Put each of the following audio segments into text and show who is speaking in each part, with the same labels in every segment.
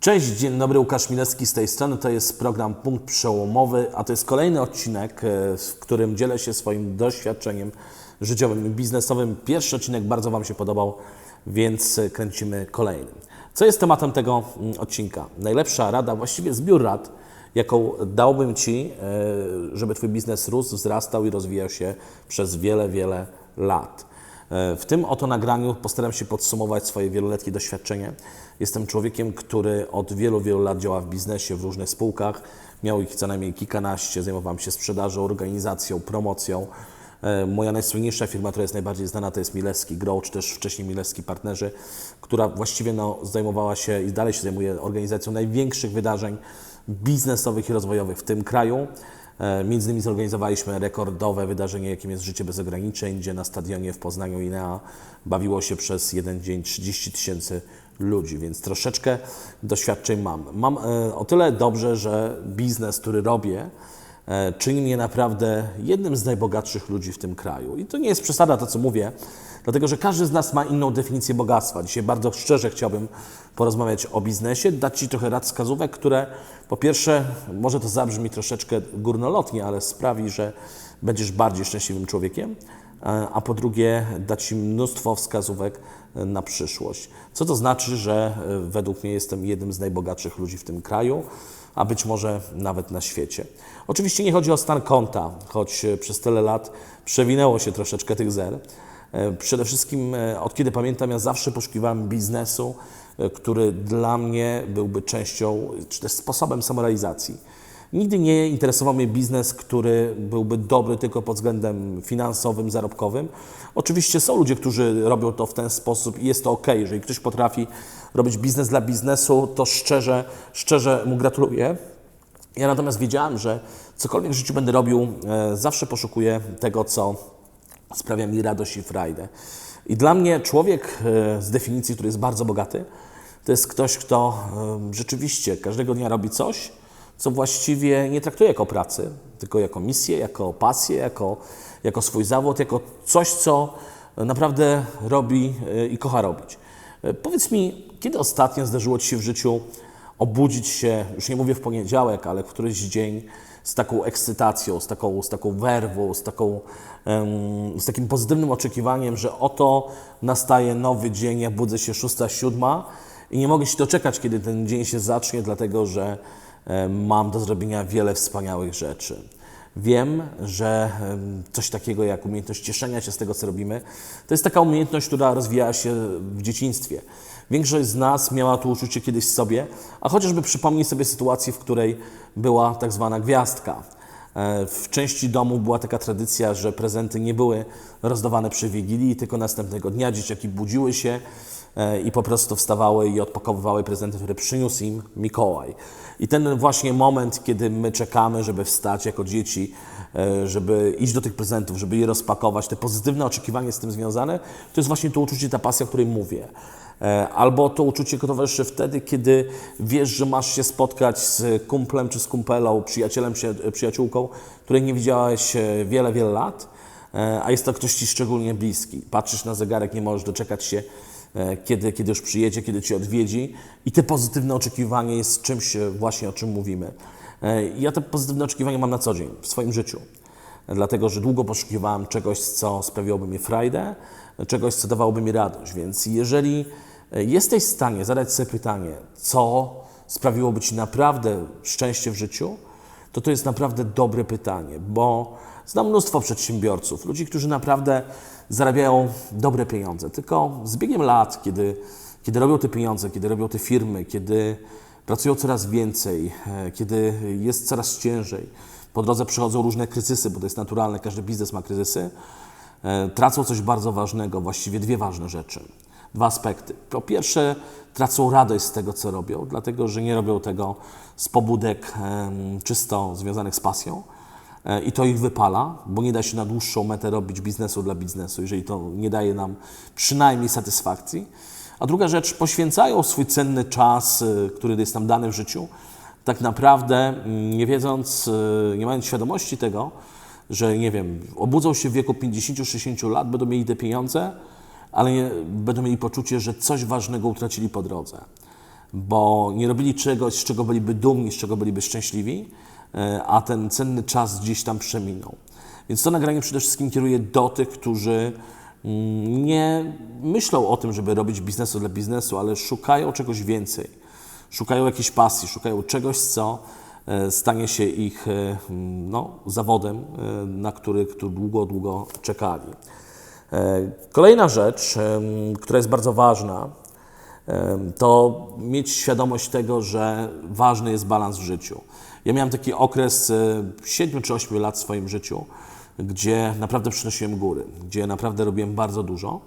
Speaker 1: Cześć, dzień dobry, Łukasz Milewski z tej strony. To jest program Punkt Przełomowy, a to jest kolejny odcinek, e, w którym dzielę się swoim doświadczeniem życiowym i biznesowym. Pierwszy odcinek bardzo Wam się podobał, więc e, kręcimy kolejny. Co jest tematem tego mm, odcinka? Najlepsza rada, właściwie zbiór rad, jaką dałbym Ci, e, żeby Twój biznes rósł, wzrastał i rozwijał się przez wiele, wiele lat. E, w tym oto nagraniu postaram się podsumować swoje wieloletnie doświadczenie. Jestem człowiekiem, który od wielu, wielu lat działa w biznesie, w różnych spółkach. Miał ich co najmniej kilkanaście, zajmowałem się sprzedażą, organizacją, promocją. E, moja najsłynniejsza firma, która jest najbardziej znana, to jest Milewski Grow, czy też wcześniej Milewski Partnerzy, która właściwie no, zajmowała się i dalej się zajmuje organizacją największych wydarzeń biznesowych i rozwojowych w tym kraju. E, między innymi zorganizowaliśmy rekordowe wydarzenie, jakim jest Życie bez ograniczeń, gdzie na stadionie w Poznaniu INEA bawiło się przez jeden dzień 30 tysięcy ludzi, więc troszeczkę doświadczeń mam. Mam e, o tyle dobrze, że biznes, który robię, czyni mnie naprawdę jednym z najbogatszych ludzi w tym kraju. I to nie jest przesada to, co mówię, dlatego że każdy z nas ma inną definicję bogactwa. Dzisiaj bardzo szczerze chciałbym porozmawiać o biznesie, dać Ci trochę rad wskazówek, które po pierwsze, może to zabrzmi troszeczkę górnolotnie, ale sprawi, że będziesz bardziej szczęśliwym człowiekiem, a po drugie dać Ci mnóstwo wskazówek na przyszłość. Co to znaczy, że e, według mnie jestem jednym z najbogatszych ludzi w tym kraju, a być może nawet na świecie. Oczywiście nie chodzi o stan konta, choć e, przez tyle lat przewinęło się troszeczkę tych zer. E, przede wszystkim od kiedy pamiętam, ja zawsze poszukiwałem biznesu, który dla mnie byłby częścią, czy też sposobem samorealizacji. Nigdy nie interesował mnie biznes, który byłby dobry tylko pod względem finansowym, zarobkowym. Oczywiście są ludzie, którzy robią to w ten sposób i jest to ok. Jeżeli ktoś potrafi robić biznes dla biznesu, to szczerze, szczerze mu gratuluję. Ja natomiast wiedziałem, że cokolwiek w życiu będę robił, e, zawsze poszukuję tego, co sprawia mi radość i frajdę. I dla mnie człowiek e, z definicji, który jest bardzo bogaty, to jest ktoś, kto e, rzeczywiście każdego dnia robi coś, co właściwie nie traktuje jako pracy, tylko jako misję, jako pasję, jako, jako swój zawód, jako coś, co naprawdę robi i kocha robić. Powiedz mi, kiedy ostatnio zdarzyło Ci się w życiu obudzić się, już nie mówię w poniedziałek, ale w któryś dzień z taką ekscytacją, z taką, z taką werwą, z, taką, z takim pozytywnym oczekiwaniem, że oto nastaje nowy dzień, ja budzę się szósta, siódma i nie mogę się doczekać, kiedy ten dzień się zacznie, dlatego że mam do zrobienia wiele wspaniałych rzeczy. Wiem, że coś takiego jak umiejętność cieszenia się z tego, co robimy, to jest taka umiejętność, która rozwijała się w dzieciństwie. Większość z nas miała to uczucie kiedyś sobie, a chociażby przypomnij sobie sytuację, w której była tak zwana gwiazdka. E, w części domu była taka tradycja, że prezenty nie były rozdawane przy Wigilii, tylko następnego dnia dzieciaki budziły się e, i po prostu wstawały i odpakowywały prezenty, które przyniósł im Mikołaj. I ten właśnie moment, kiedy my czekamy, żeby wstać jako dzieci, e, żeby iść do tych prezentów, żeby je rozpakować, te pozytywne oczekiwanie z tym związane, to jest właśnie to uczucie, ta pasja, o której mówię. E, albo to uczucie towarzyszy wtedy, kiedy wiesz, że masz się spotkać z kumplem czy z kumpelą, przyjacielem, przyjaciółką, której nie widziałeś e, wiele, wiele lat, e, a jest to ktoś Ci szczególnie bliski. Patrzysz na zegarek, nie możesz doczekać się, kiedy, kiedy już przyjedzie, kiedy Cię odwiedzi i te pozytywne oczekiwanie jest czymś właśnie, o czym mówimy. Ja te pozytywne oczekiwania mam na co dzień w swoim życiu, dlatego że długo poszukiwałem czegoś, co sprawiłoby mi frajdę, czegoś, co dawałoby mi radość, więc jeżeli jesteś w stanie zadać sobie pytanie, co sprawiłoby Ci naprawdę szczęście w życiu, to to jest naprawdę dobre pytanie, bo znam mnóstwo przedsiębiorców, ludzi, którzy naprawdę zarabiają dobre pieniądze, tylko z biegiem lat, kiedy, kiedy robią te pieniądze, kiedy robią te firmy, kiedy pracują coraz więcej, e, kiedy jest coraz ciężej, po drodze przychodzą różne kryzysy, bo to jest naturalne, każdy biznes ma kryzysy, e, tracą coś bardzo ważnego, właściwie dwie ważne rzeczy dwa aspekty. Po pierwsze, tracą radość z tego, co robią, dlatego że nie robią tego z pobudek czysto związanych z pasją. E, I to ich wypala, bo nie da się na dłuższą metę robić biznesu dla biznesu, jeżeli to nie daje nam przynajmniej satysfakcji. A druga rzecz, poświęcają swój cenny czas, e, który jest nam dany w życiu, tak naprawdę mm, nie wiedząc, e, nie mając świadomości tego, że nie wiem, obudzą się w wieku 50-60 lat, będą mieli te pieniądze, ale będą mieli poczucie, że coś ważnego utracili po drodze. bo nie robili czegoś, z czego byliby dumni, z czego byliby szczęśliwi, e, a ten cenny czas gdzieś tam przeminął. Więc to nagranie przede wszystkim kieruję do tych, którzy mm, nie myślą o tym, żeby robić biznesu dla biznesu, ale szukają czegoś więcej. Szukają jakiejś pasji, szukają czegoś, co e, stanie się ich e, no, zawodem, na który, który długo, długo czekali. E, Kolejna rzecz, która jest bardzo ważna, to mieć świadomość tego, że ważny jest balans w życiu. Ja miałem taki okres 7 czy 8 lat w swoim życiu, gdzie naprawdę przynosiłem góry, gdzie naprawdę robiłem bardzo dużo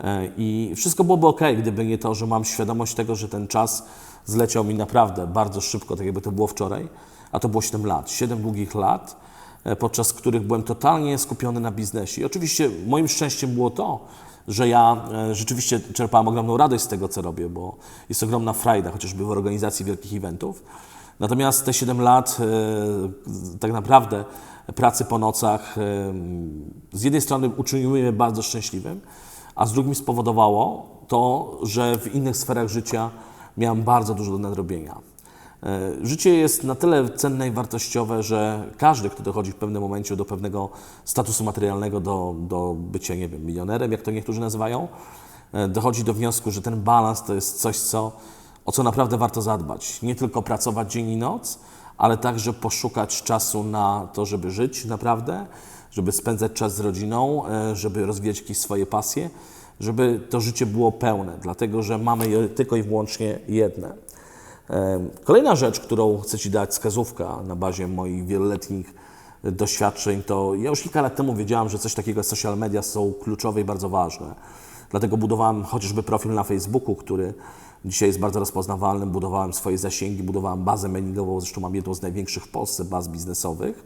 Speaker 1: e, i wszystko byłoby ok, gdyby nie to, że mam świadomość tego, że ten czas zleciał mi naprawdę bardzo szybko, tak jakby to było wczoraj, a to było 7 lat, 7 długich lat, e, podczas których byłem totalnie skupiony na biznesie. I oczywiście moim szczęściem było to, że ja e, rzeczywiście czerpałem ogromną radość z tego, co robię, bo jest ogromna frajda, chociażby w organizacji wielkich eventów. Natomiast te 7 lat e, tak naprawdę pracy po nocach e, z jednej strony uczyniły mnie bardzo szczęśliwym, a z drugiej spowodowało to, że w innych sferach życia miałem bardzo dużo do nadrobienia. E, Życie jest na tyle cenne i wartościowe, że każdy, kto dochodzi w pewnym momencie do pewnego statusu materialnego, do, do bycia, nie wiem, milionerem, jak to niektórzy nazywają, e, dochodzi do wniosku, że ten balans to jest coś, co, o co naprawdę warto zadbać. Nie tylko pracować dzień i noc, ale także poszukać czasu na to, żeby żyć naprawdę, żeby spędzać czas z rodziną, e, żeby rozwijać jakieś swoje pasje, żeby to życie było pełne, dlatego że mamy tylko i wyłącznie jedne. Kolejna rzecz, którą chcę Ci dać, wskazówka na bazie moich wieloletnich doświadczeń, to ja już kilka lat temu wiedziałem, że coś takiego jak social media są kluczowe i bardzo ważne. Dlatego budowałem chociażby profil na Facebooku, który dzisiaj jest bardzo rozpoznawalny, budowałem swoje zasięgi, budowałem bazę mailingową, zresztą mam jedną z największych w Polsce baz biznesowych.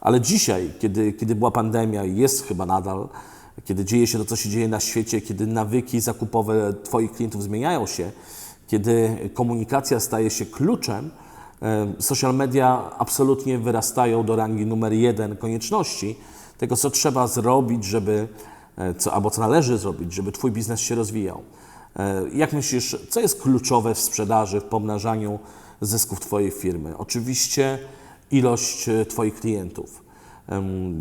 Speaker 1: Ale dzisiaj, kiedy, kiedy była pandemia i jest chyba nadal, kiedy dzieje się to, co się dzieje na świecie, kiedy nawyki zakupowe Twoich klientów zmieniają się, kiedy komunikacja staje się kluczem, social media absolutnie wyrastają do rangi numer jeden konieczności tego, co trzeba zrobić, żeby, e, co, albo co należy zrobić, żeby Twój biznes się rozwijał. E, Jak myślisz, co jest kluczowe w sprzedaży, w pomnażaniu zysków Twojej firmy? Oczywiście ilość e, Twoich klientów.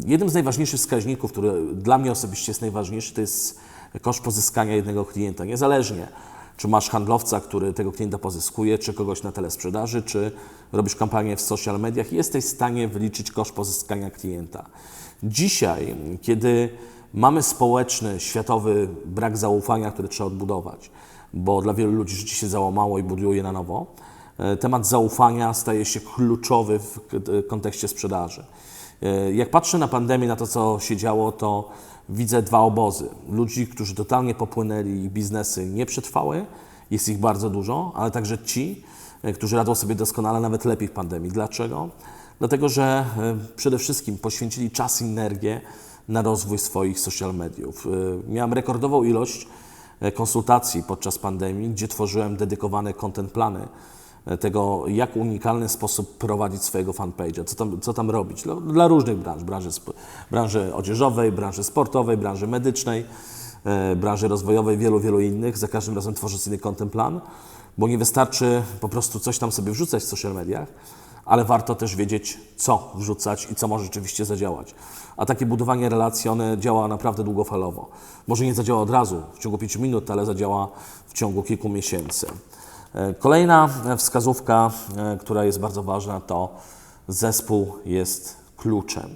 Speaker 1: Jednym z najważniejszych wskaźników, który dla mnie osobiście jest najważniejszy, to jest koszt pozyskania jednego klienta. Niezależnie, czy masz handlowca, który tego klienta pozyskuje, czy kogoś na telesprzedaży, czy robisz kampanię w social mediach, jesteś w stanie wyliczyć koszt pozyskania klienta. Dzisiaj, kiedy mamy społeczny, światowy brak zaufania, który trzeba odbudować, bo dla wielu ludzi życie się załamało i budują je na nowo, e, temat zaufania staje się kluczowy w kontekście sprzedaży. E, Jak patrzę na pandemię, na to, co się działo, to widzę dwa obozy. Ludzi, którzy totalnie popłynęli i biznesy nie przetrwały, jest ich bardzo dużo, ale także ci, e, którzy radzą sobie doskonale, nawet lepiej w pandemii. Dlaczego? Dlatego, że e, przede wszystkim poświęcili czas i energię na rozwój swoich social mediów. Miałem rekordową ilość konsultacji podczas pandemii, gdzie tworzyłem dedykowane content plany tego, jak unikalny sposób prowadzić swojego fanpage'a, co tam, co tam robić dla, dla różnych branż, branży, branży odzieżowej, branży sportowej, branży medycznej, e, branży rozwojowej, wielu, wielu innych. Za każdym razem tworzę sobie content plan, bo nie wystarczy po prostu coś tam sobie wrzucać w social mediach, ale warto też wiedzieć, co wrzucać i co może rzeczywiście zadziałać. A takie budowanie relacji, one działa naprawdę długofalowo. Może nie zadziała od razu, w ciągu 5 minut, ale zadziała w ciągu kilku miesięcy. E, Kolejna wskazówka, e, która jest bardzo ważna, to zespół jest kluczem.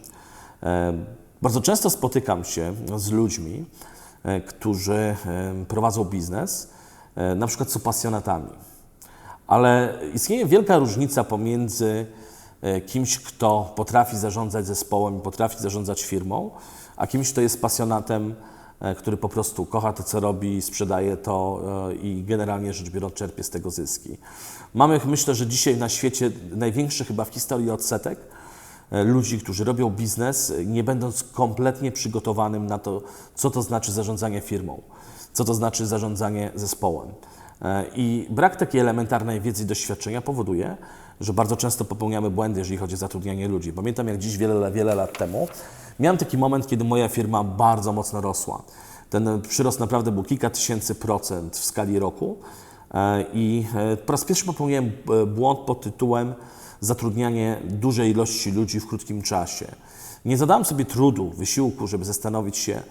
Speaker 1: E, Bardzo często spotykam się z ludźmi, którzy prowadzą biznes, na przykład są pasjonatami. Ale istnieje wielka różnica pomiędzy kimś, kto potrafi zarządzać zespołem, potrafi zarządzać firmą, a kimś, kto jest pasjonatem, który po prostu kocha to, co robi, sprzedaje to e, i generalnie rzecz biorąc czerpie z tego zyski. Mamy, myślę, że dzisiaj na świecie największy chyba w historii odsetek e, ludzi, którzy robią biznes, e, nie będąc kompletnie przygotowanym na to, co to znaczy zarządzanie firmą, co to znaczy zarządzanie zespołem. E, I brak takiej elementarnej wiedzy i doświadczenia powoduje, że bardzo często popełniamy błędy, jeżeli chodzi o zatrudnianie ludzi. Pamiętam, jak dziś wiele, wiele lat temu miałem taki moment, kiedy moja firma bardzo mocno rosła. Ten przyrost naprawdę był kilka tysięcy procent w skali roku. E, I e, po raz pierwszy popełniłem e, błąd pod tytułem zatrudnianie dużej ilości ludzi w krótkim czasie. Nie zadałem sobie trudu, wysiłku, żeby zastanowić się,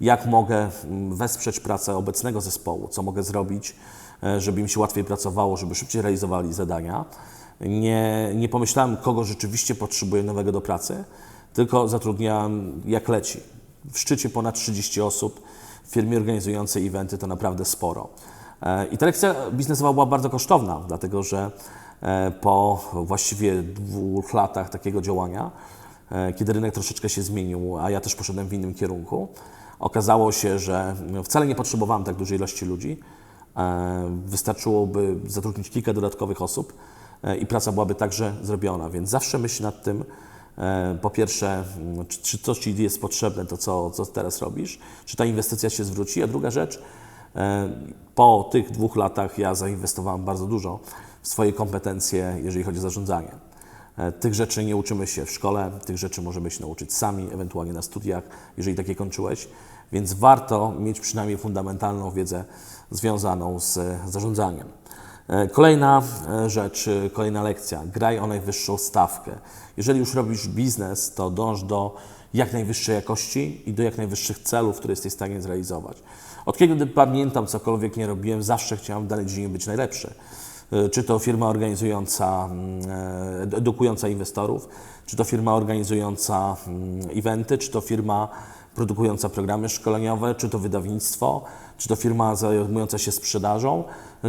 Speaker 1: jak mogę mm, wesprzeć pracę obecnego zespołu, co mogę zrobić, żeby im się łatwiej pracowało, żeby szybciej realizowali zadania. Nie, nie pomyślałem, kogo rzeczywiście potrzebuję nowego do pracy, tylko zatrudniałem jak leci. W szczycie ponad 30 osób, w firmie organizującej eventy to naprawdę sporo. E, I ta lekcja biznesowa była bardzo kosztowna, dlatego że e, po właściwie dwóch latach takiego działania, e, kiedy rynek troszeczkę się zmienił, a ja też poszedłem w innym kierunku, okazało się, że wcale nie potrzebowałem tak dużej ilości ludzi. Wystarczyłoby zatrudnić kilka dodatkowych osób i praca byłaby także zrobiona. Więc zawsze myśl nad tym, po pierwsze, czy, czy coś Ci jest potrzebne, to co, co teraz robisz, czy ta inwestycja się zwróci, a druga rzecz, po tych dwóch latach ja zainwestowałem bardzo dużo w swoje kompetencje, jeżeli chodzi o zarządzanie. Tych rzeczy nie uczymy się w szkole, tych rzeczy możemy się nauczyć sami, ewentualnie na studiach, jeżeli takie kończyłeś, więc warto mieć przynajmniej fundamentalną wiedzę związaną z zarządzaniem. Kolejna rzecz, kolejna lekcja. Graj o najwyższą stawkę. Jeżeli już robisz biznes, to dąż do jak najwyższej jakości i do jak najwyższych celów, które jesteś w stanie zrealizować. Od kiedy pamiętam, cokolwiek nie robiłem, zawsze chciałem w danej dziedzinie być najlepszy. Czy to firma organizująca, edukująca inwestorów, czy to firma organizująca eventy, czy to firma produkująca programy szkoleniowe, czy to wydawnictwo, czy to firma zajmująca się sprzedażą,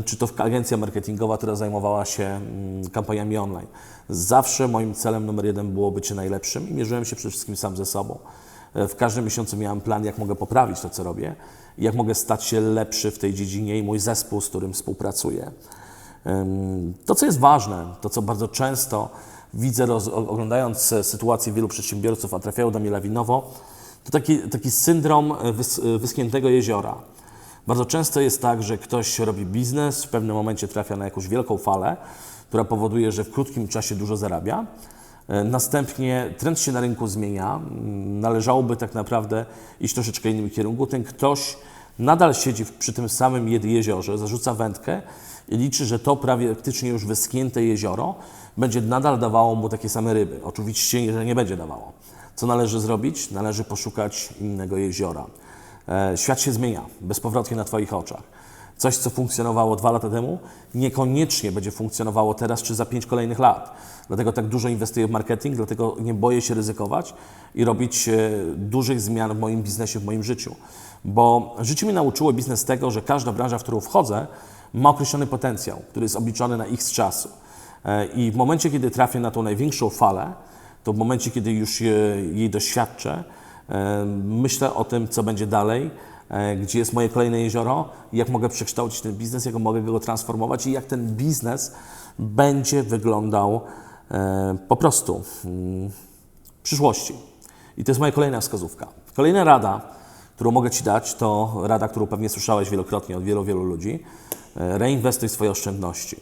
Speaker 1: czy to agencja marketingowa, która zajmowała się kampaniami online. Zawsze moim celem numer jeden było bycie najlepszym i mierzyłem się przede wszystkim sam ze sobą. W każdym miesiącu miałem plan, jak mogę poprawić to, co robię, jak mogę stać się lepszy w tej dziedzinie i mój zespół, z którym współpracuję. To, co jest ważne, to, co bardzo często widzę, oglądając sytuację wielu przedsiębiorców, a trafiają do mnie lawinowo, to taki, taki syndrom wys, wyschniętego jeziora. Bardzo często jest tak, że ktoś robi biznes, w pewnym momencie trafia na jakąś wielką falę, która powoduje, że w krótkim czasie dużo zarabia. Następnie trend się na rynku zmienia. Należałoby tak naprawdę iść troszeczkę innym kierunku. Ten ktoś nadal siedzi przy tym samym jeziorze, zarzuca wędkę i liczy, że to prawie praktycznie już wyschnięte jezioro będzie nadal dawało mu takie same ryby. Oczywiście, że nie będzie dawało. Co należy zrobić? Należy poszukać innego jeziora. Świat się zmienia bezpowrotnie na Twoich oczach. Coś, co funkcjonowało dwa lata temu, niekoniecznie będzie funkcjonowało teraz czy za pięć kolejnych lat. Dlatego tak dużo inwestuję w marketing, dlatego nie boję się ryzykować i robić dużych zmian w moim biznesie, w moim życiu. Bo życie mi nauczyło biznes tego, że każda branża, w którą wchodzę, ma określony potencjał, który jest obliczony na x czasu. I w momencie, kiedy trafię na tą największą falę, to w momencie, kiedy już jej doświadczę, myślę o tym, co będzie dalej, gdzie jest moje kolejne jezioro, jak mogę przekształcić ten biznes, jak mogę go transformować i jak ten biznes będzie wyglądał po prostu w przyszłości. I to jest moja kolejna wskazówka. Kolejna rada, którą mogę Ci dać, to rada, którą pewnie słyszałeś wielokrotnie od wielu, wielu ludzi. Reinwestuj swoje oszczędności.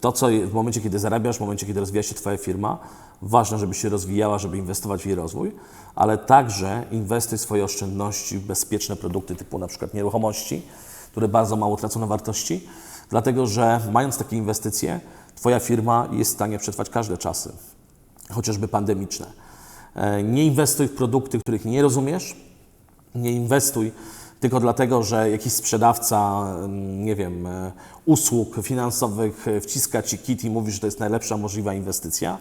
Speaker 1: To, co w momencie, kiedy zarabiasz, w momencie, kiedy rozwija się Twoja firma, ważne, żeby się rozwijała, żeby inwestować w jej rozwój, ale także inwestuj swoje oszczędności w bezpieczne produkty typu na przykład nieruchomości, które bardzo mało tracą na wartości, dlatego że mając takie inwestycje, Twoja firma jest w stanie przetrwać każde czasy, chociażby pandemiczne. Nie inwestuj w produkty, których nie rozumiesz, nie inwestuj tylko dlatego, że jakiś sprzedawca, nie wiem, usług finansowych wciska Ci kit i mówi, że to jest najlepsza możliwa inwestycja.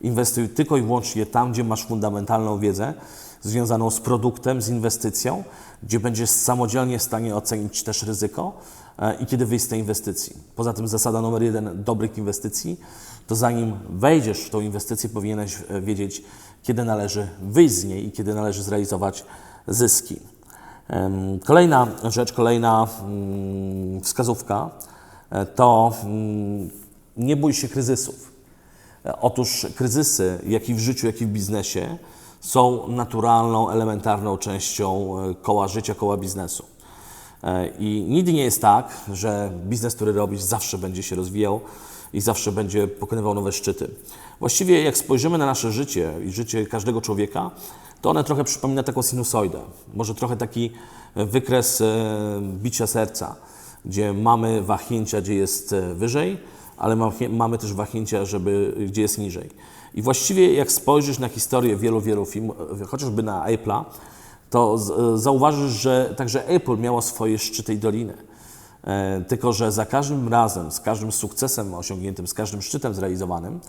Speaker 1: Inwestuj tylko i wyłącznie tam, gdzie masz fundamentalną wiedzę związaną z produktem, z inwestycją, gdzie będziesz samodzielnie w stanie ocenić też ryzyko i kiedy wyjść z tej inwestycji. Poza tym zasada numer jeden dobrych inwestycji, to zanim wejdziesz w tą inwestycję, powinieneś wiedzieć, kiedy należy wyjść z niej i kiedy należy zrealizować zyski. Kolejna rzecz, kolejna wskazówka to nie bój się kryzysów. Otóż kryzysy, jak i w życiu, jak i w biznesie, są naturalną, elementarną częścią koła życia, koła biznesu. I nigdy nie jest tak, że biznes, który robisz, zawsze będzie się rozwijał i zawsze będzie pokonywał nowe szczyty. Właściwie, jak spojrzymy na nasze życie i życie każdego człowieka, to one trochę przypomina taką sinusoidę, może trochę taki wykres bicia serca, gdzie mamy wahnięcia, gdzie jest e, wyżej, ale ma- mamy też wahnięcia, żeby, gdzie jest niżej. I właściwie jak spojrzysz na historię wielu, wielu firm, e, chociażby na Apple'a, to e, zauważysz, że także Apple miało swoje szczyty i doliny. E, Tylko, że za każdym razem, z każdym sukcesem osiągniętym, z każdym szczytem zrealizowanym,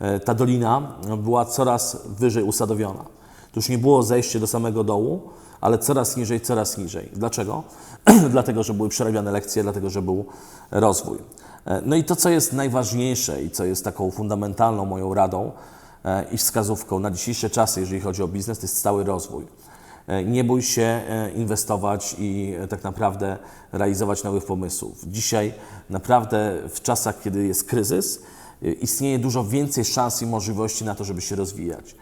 Speaker 1: e, ta dolina była coraz wyżej usadowiona. To już nie było zejście do samego dołu, ale coraz niżej, coraz niżej. Dlaczego? dlatego, że były przerabiane lekcje, dlatego, że był rozwój. E, No i to, co jest najważniejsze i co jest taką fundamentalną moją radą e, i wskazówką na dzisiejsze czasy, jeżeli chodzi o biznes, to jest stały rozwój. E, Nie bój się inwestować i tak naprawdę realizować nowych pomysłów. Dzisiaj naprawdę w czasach, kiedy jest kryzys, istnieje dużo więcej szans i możliwości na to, żeby się rozwijać.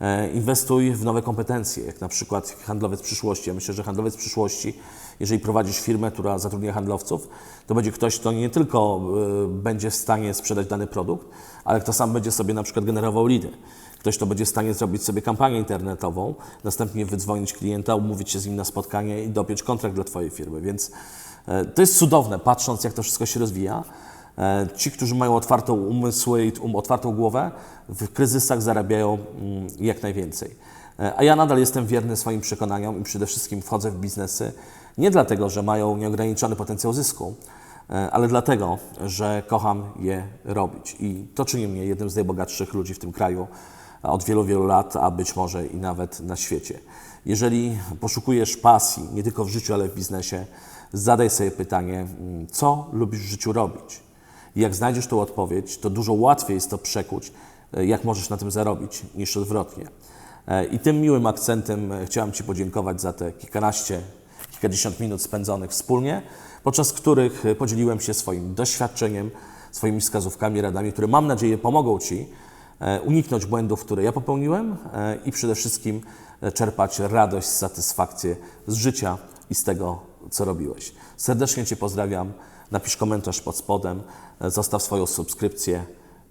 Speaker 1: E, Inwestuj w nowe kompetencje, jak na przykład handlowiec przyszłości. Ja myślę, że handlowiec przyszłości, jeżeli prowadzisz firmę, która zatrudnia handlowców, to będzie ktoś, kto nie tylko e, będzie w stanie sprzedać dany produkt, ale kto sam będzie sobie na przykład generował lidy. Ktoś, kto będzie w stanie zrobić sobie kampanię internetową, następnie wydzwonić klienta, umówić się z nim na spotkanie i dopiąć kontrakt dla Twojej firmy. Więc e, to jest cudowne, patrząc jak to wszystko się rozwija. E, Ci, którzy mają otwartą umysły i um, otwartą głowę, w kryzysach zarabiają mm, jak najwięcej. E, A ja nadal jestem wierny swoim przekonaniom i przede wszystkim wchodzę w biznesy nie dlatego, że mają nieograniczony potencjał zysku, e, ale dlatego, że kocham je robić. I to czyni mnie jednym z najbogatszych ludzi w tym kraju od wielu, wielu lat, a być może i nawet na świecie. Jeżeli poszukujesz pasji, nie tylko w życiu, ale w biznesie, zadaj sobie pytanie, mm, co lubisz w życiu robić? Jak znajdziesz tą odpowiedź, to dużo łatwiej jest to przekuć, e, jak możesz na tym zarobić, niż odwrotnie. E, I tym miłym akcentem e, chciałem Ci podziękować za te kilkanaście, kilkadziesiąt minut spędzonych wspólnie, podczas których podzieliłem się swoim doświadczeniem, swoimi wskazówkami, radami, które mam nadzieję pomogą Ci uniknąć błędów, które ja popełniłem i przede wszystkim czerpać radość, satysfakcję z życia i z tego, co robiłeś. Serdecznie Cię pozdrawiam. Napisz komentarz pod spodem, zostaw swoją subskrypcję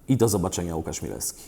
Speaker 1: i do zobaczenia Łukasz Milewski.